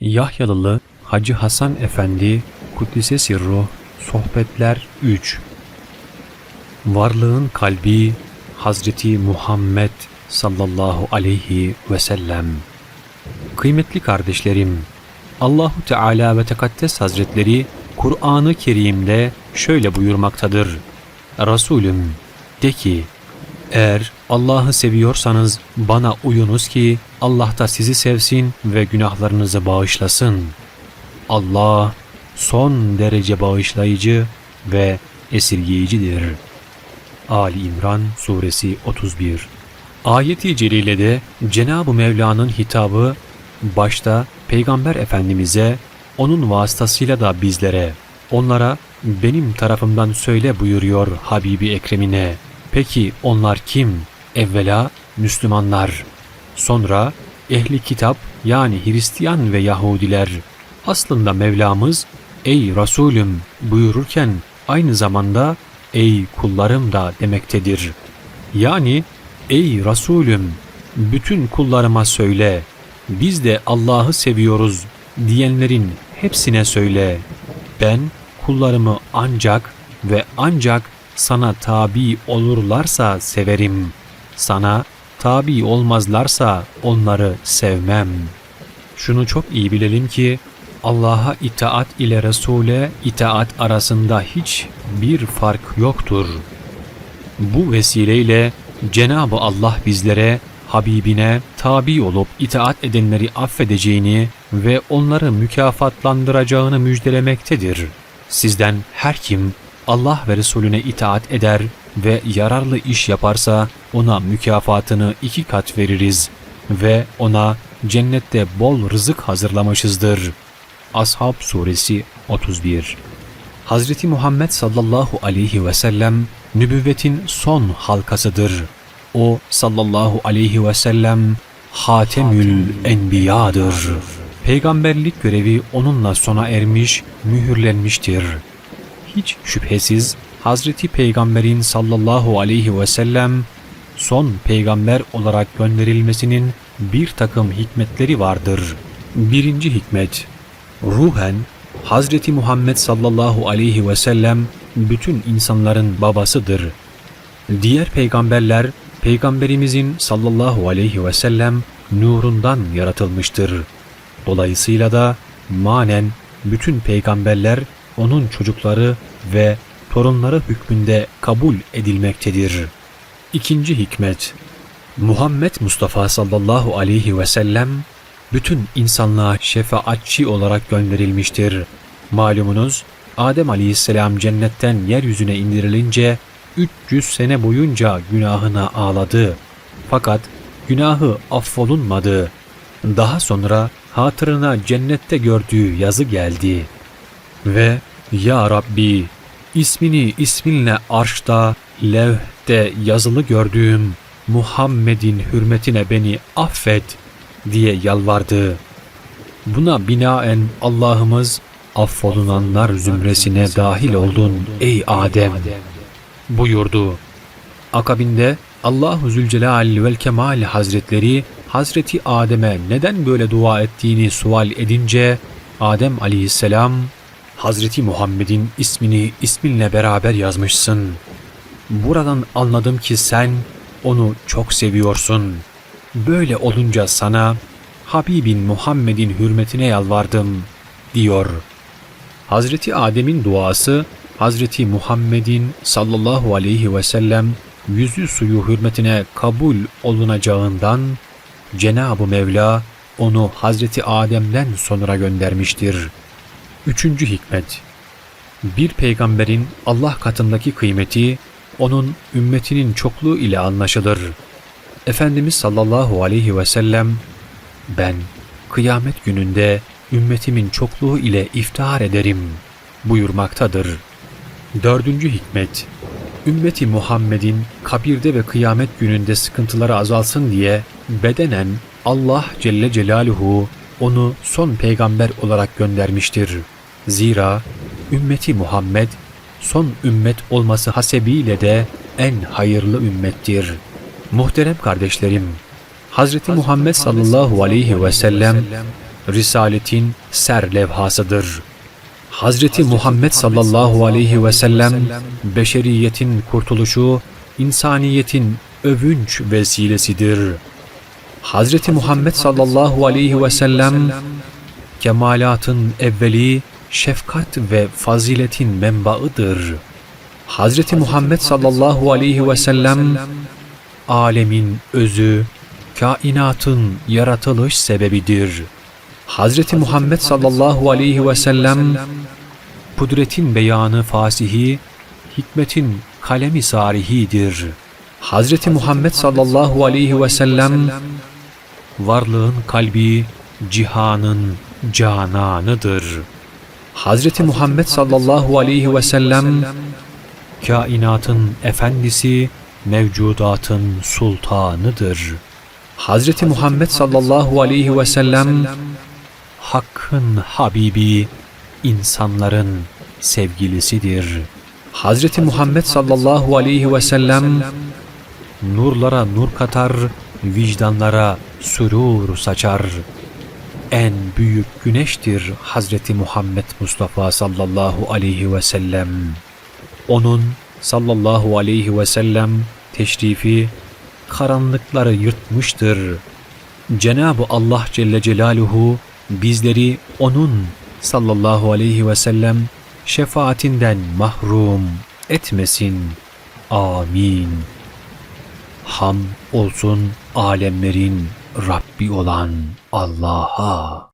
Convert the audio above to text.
Yahyalılı Hacı Hasan Efendi Kuddise Sirruh Sohbetler 3 Varlığın kalbi Hazreti Muhammed sallallahu aleyhi ve sellem Kıymetli kardeşlerim, Allahu Teala ve Tekaddes Hazretleri Kur'an-ı Kerim'de şöyle buyurmaktadır. Resulüm de ki, eğer Allah'ı seviyorsanız bana uyunuz ki Allah da sizi sevsin ve günahlarınızı bağışlasın. Allah son derece bağışlayıcı ve esirgeyicidir. Ali İmran Suresi 31 Ayeti Celile'de Cenab-ı Mevla'nın hitabı başta Peygamber Efendimiz'e, onun vasıtasıyla da bizlere, onlara benim tarafımdan söyle buyuruyor Habibi Ekrem'ine. Peki onlar kim? Evvela Müslümanlar, sonra ehli kitap yani Hristiyan ve Yahudiler. Aslında Mevlamız ey Resulüm buyururken aynı zamanda ey kullarım da demektedir. Yani ey Resulüm bütün kullarıma söyle biz de Allah'ı seviyoruz diyenlerin hepsine söyle. Ben kullarımı ancak ve ancak sana tabi olurlarsa severim. Sana tabi olmazlarsa onları sevmem. Şunu çok iyi bilelim ki Allah'a itaat ile Resul'e itaat arasında hiç bir fark yoktur. Bu vesileyle Cenab-ı Allah bizlere Habibine tabi olup itaat edenleri affedeceğini ve onları mükafatlandıracağını müjdelemektedir. Sizden her kim Allah ve Resulüne itaat eder ve yararlı iş yaparsa ona mükafatını iki kat veririz ve ona cennette bol rızık hazırlamışızdır. Ashab Suresi 31 Hazreti Muhammed sallallahu aleyhi ve sellem nübüvvetin son halkasıdır. O sallallahu aleyhi ve sellem Hatemül Enbiya'dır. Peygamberlik görevi onunla sona ermiş, mühürlenmiştir. Hiç şüphesiz Hazreti Peygamberin sallallahu aleyhi ve sellem son peygamber olarak gönderilmesinin bir takım hikmetleri vardır. Birinci hikmet, ruhen Hazreti Muhammed sallallahu aleyhi ve sellem bütün insanların babasıdır. Diğer peygamberler Peygamberimizin sallallahu aleyhi ve sellem nurundan yaratılmıştır. Dolayısıyla da manen bütün peygamberler onun çocukları ve torunları hükmünde kabul edilmektedir. İkinci hikmet Muhammed Mustafa sallallahu aleyhi ve sellem bütün insanlığa şefaatçi olarak gönderilmiştir. Malumunuz Adem aleyhisselam cennetten yeryüzüne indirilince 300 sene boyunca günahına ağladı. Fakat günahı affolunmadı. Daha sonra hatırına cennette gördüğü yazı geldi. Ve Ya Rabbi ismini isminle arşta, levhte yazılı gördüğüm Muhammed'in hürmetine beni affet diye yalvardı. Buna binaen Allah'ımız affolunanlar zümresine dahil oldun ey Adem buyurdu. Akabinde Allahu Zülcelal vel Kemal Hazretleri Hazreti Adem'e neden böyle dua ettiğini sual edince Adem aleyhisselam Hazreti Muhammed'in ismini isminle beraber yazmışsın. Buradan anladım ki sen onu çok seviyorsun. Böyle olunca sana Habibin Muhammed'in hürmetine yalvardım diyor. Hazreti Adem'in duası Hazreti Muhammed'in sallallahu aleyhi ve sellem yüzü suyu hürmetine kabul olunacağından Cenab-ı Mevla onu Hazreti Adem'den sonra göndermiştir. Üçüncü hikmet Bir peygamberin Allah katındaki kıymeti onun ümmetinin çokluğu ile anlaşılır. Efendimiz sallallahu aleyhi ve sellem ben kıyamet gününde ümmetimin çokluğu ile iftihar ederim buyurmaktadır. Dördüncü hikmet Ümmeti Muhammed'in kabirde ve kıyamet gününde sıkıntıları azalsın diye bedenen Allah Celle Celaluhu onu son peygamber olarak göndermiştir. Zira ümmeti Muhammed son ümmet olması hasebiyle de en hayırlı ümmettir. Muhterem kardeşlerim, Hazreti Muhammed sallallahu aleyhi ve sellem Risaletin serlevhasıdır. Hazreti Muhammed sallallahu aleyhi ve sellem beşeriyetin kurtuluşu, insaniyetin övünç vesilesidir. Hazreti Muhammed sallallahu aleyhi ve sellem kemalatın evveli şefkat ve faziletin menbaıdır. Hazreti Muhammed sallallahu aleyhi ve sellem alemin özü, kainatın yaratılış sebebidir. Hazreti Muhammed sallallahu aleyhi ve sellem kudretin beyanı fasihi, hikmetin kalemi sarihidir. Hazreti Muhammed sallallahu aleyhi ve sellem varlığın kalbi, cihanın cananıdır. Hazreti Muhammed sallallahu aleyhi ve sellem kainatın efendisi, mevcudatın sultanıdır. Hazreti Muhammed sallallahu aleyhi ve sellem Hakk'ın Habibi, insanların sevgilisidir. Hazreti Muhammed sallallahu aleyhi ve sellem nurlara nur katar, vicdanlara sürur saçar. En büyük güneştir Hazreti Muhammed Mustafa sallallahu aleyhi ve sellem. Onun sallallahu aleyhi ve sellem teşrifi karanlıkları yırtmıştır. Cenab-ı Allah Celle Celaluhu bizleri onun sallallahu aleyhi ve sellem şefaatinden mahrum etmesin. Amin. Ham olsun alemlerin Rabbi olan Allah'a.